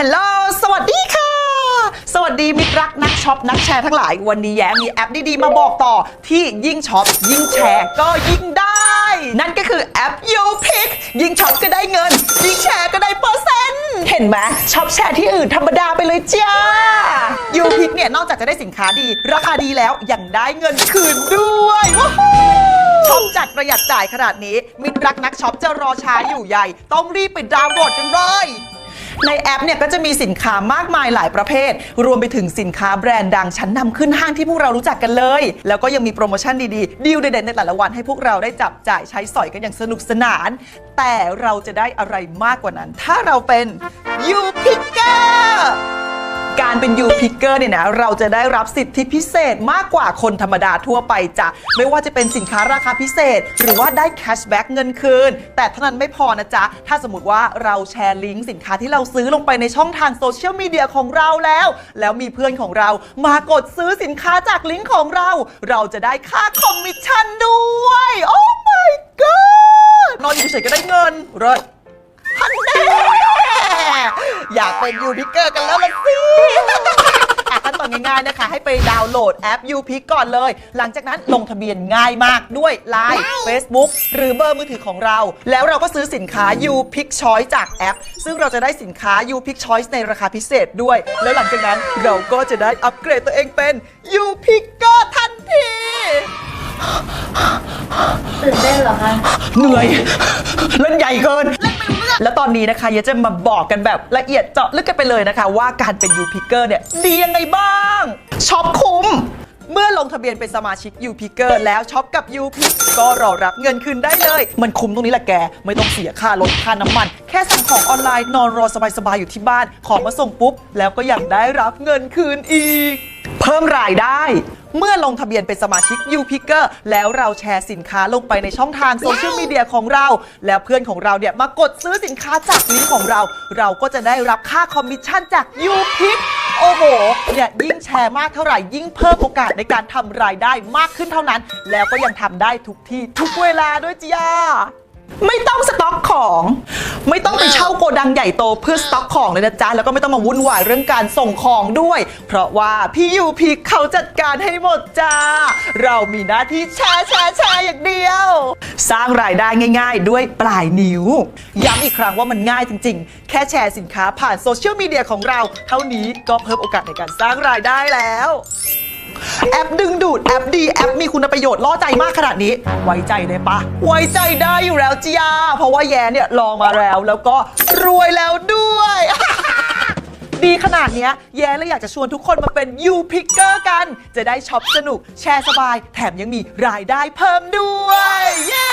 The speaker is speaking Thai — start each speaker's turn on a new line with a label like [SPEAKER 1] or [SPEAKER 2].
[SPEAKER 1] ฮัลโหลสวัสดีค่ะ สวัสดีมิตรรักนักช็อปนักแชร์ทั้งหลาย วันนี้แย้มมีแอปดีๆ มาบอกต่อที่ยิ่งช็อปยิ่งแชร์ก็ยิ่งได้ นั่นก็คือแอป u p i c ยิ่งช็อปก็ได้เงิน ยิ่งแชร์ก็ได้เปอร์เซ็นต์เห็นไหมช็อปแชร์ที่อื่นธรรมดาไปเลยจ้า u p i c เนี่ยนอกจากจะได้สินค้าดี ราคาดีแล้วยังได้เงินคืนด้วยว้าวช็อปจัดประหยัดจ่ายขนาดนี้ มิตรรักนักช็อปจะรอช้าอยู่ใหญ่ ต้องรีบไปดาวน์โหลดกันเลย ในแอปเนี่ยก็จะมีสินค้ามากมายหลายประเภท รวมไปถึงสินค้าแบรนด์ดังชั้นนำขึ้นห้างที่พวกเรารู้จักกันเลย แล้วก็ยังมีโปรโมชั่นดีๆดีลเด็ดๆในแต่ละวันให้พวกเราได้จับจ่ายใช้สอยกันอย่างสนุกสนาน แต่เราจะได้อะไรมากกว่านั้น ถ้าเราเป็น u p i c k e r การเป็น U Picker เนี่ยนะเราจะได้รับสิทธิพิเศษมากกว่าคนธรรมดาทั่วไปจ้ะไม่ว่าจะเป็นสินค้าราคาพิเศษ หรือว่าได้แคชแบ็กเงินคืน แต่เท่านั้นไม่พอนะจ๊ะ ถ้าสมมติว่าเราแชร์ลิงก์สินค้าที่เราซื้อลงไปในช่องทางโซเชียลมีเดียของเราแล้ว แล้วมีเพื่อนของเรามากดซื้อสินค้าจากลิงก์ของเรา เราจะได้ค่าคอมมิชชั่นด้วย โอ้ my god นอนอยู่เฉยก็ได้เงินเลิศ เป็นยูพิกเกอร์กันแล้วละสิอะขั้นตอนง่ายๆนะคะ ให้ไปดาวน์โหลดแอป u p i c ก่อนเลย หลังจากนั้นลงทะเบียนง่ายมากด้วย Line Facebook หรือเบอร์มือถือของเรา แล้วเราก็ซื้อสินค้า u p i c Choice จากแอป ซึ่งเราจะได้สินค้า u p i c Choice ในราคาพิเศษด้วย แล้วหลังจากนั้นเราก็จะได้อัปเกรดตัวเองเป็น u p i c เกอร์ทันที
[SPEAKER 2] ตื่นเต้นเหรอคะ
[SPEAKER 1] เหนื่อย เล่นใหญ่เกิน แล้วตอนนี้นะคะเยจะมาบอกกันแบบละเอียดเจาะลึกกันไปเลยนะคะ ว่าการเป็น u p i c k e r เนี่ยดียังไงบ้างช็อปคุ้ม เมื่อลงทะเบียนเป็นสมาชิก u p i c k e r แล้วช็อปกับ u p i c ก็รอรับเงินคืนได้เลย มันคุ้มตรงนี้แหละแก ไม่ต้องเสียค่ารถค่าน้ำมัน แค่สั่งของออนไลน์นอนรอสบายๆอยู่ที่บ้าน ของมาส่งปุ๊บ แล้วก็ยังได้รับเงินคืนอีก เพิ่มรายได้ เมื่อลงทะเบียนเป็นสมาชิก u p i c k e r แล้วเราแชร์สินค้าลงไปในช่องทางโซเชียลมีเดียของเรา แล้วเพื่อนของเราเนี่ยมากดซื้อสินค้าจากลิงก์ของเรา เราก็จะได้รับค่าคอมมิชชั่นจาก u p i c โอ้โห เนี่ยยิ่งแชร์มากเท่าไหร่ ยิ่งเพิ่มโอกาสในการทำรายได้มากขึ้นเท่านั้น แล้วก็ยังทำได้ทุกที่ทุกเวลาด้วยจ้า ไม่ต้องสต็อกของ ไม่ต้องไปเช่าโกดังใหญ่โตเพื่อสต็อกของเลยนะจ๊ะ แล้วก็ไม่ต้องมาวุ่นวายเรื่องการส่งของด้วย เพราะว่าพี่ยูพีเขาจัดการให้หมดจ้า เรามีหน้าที่แชร์แชร์แชร์อย่างเดียว สร้างรายได้ง่าย ๆ ด้วยปลายนิ้ว ย้ำอีกครั้งว่ามันง่ายจริง ๆ แค่แชร์สินค้าผ่านโซเชียลมีเดียของเรา เท่านี้ก็เพิ่มโอกาสในการสร้างรายได้แล้ว แอปดึงดูดแอปดีแอปมีคุณประโยชน์ล่อใจมากขนาดนี้ ไว้ใจได้ปะ ไว้ใจได้อยู่แล้วจ้าเพราะว่าแย่เนี่ยลองมาแล้วแล้วก็รวยแล้วด้วย ดีขนาดเนี้ยแย่เลยอยากจะชวนทุกคนมาเป็น U Picker กัน จะได้ช็อปสนุก แชร์สบาย แถมยังมีรายได้เพิ่มด้วย เย้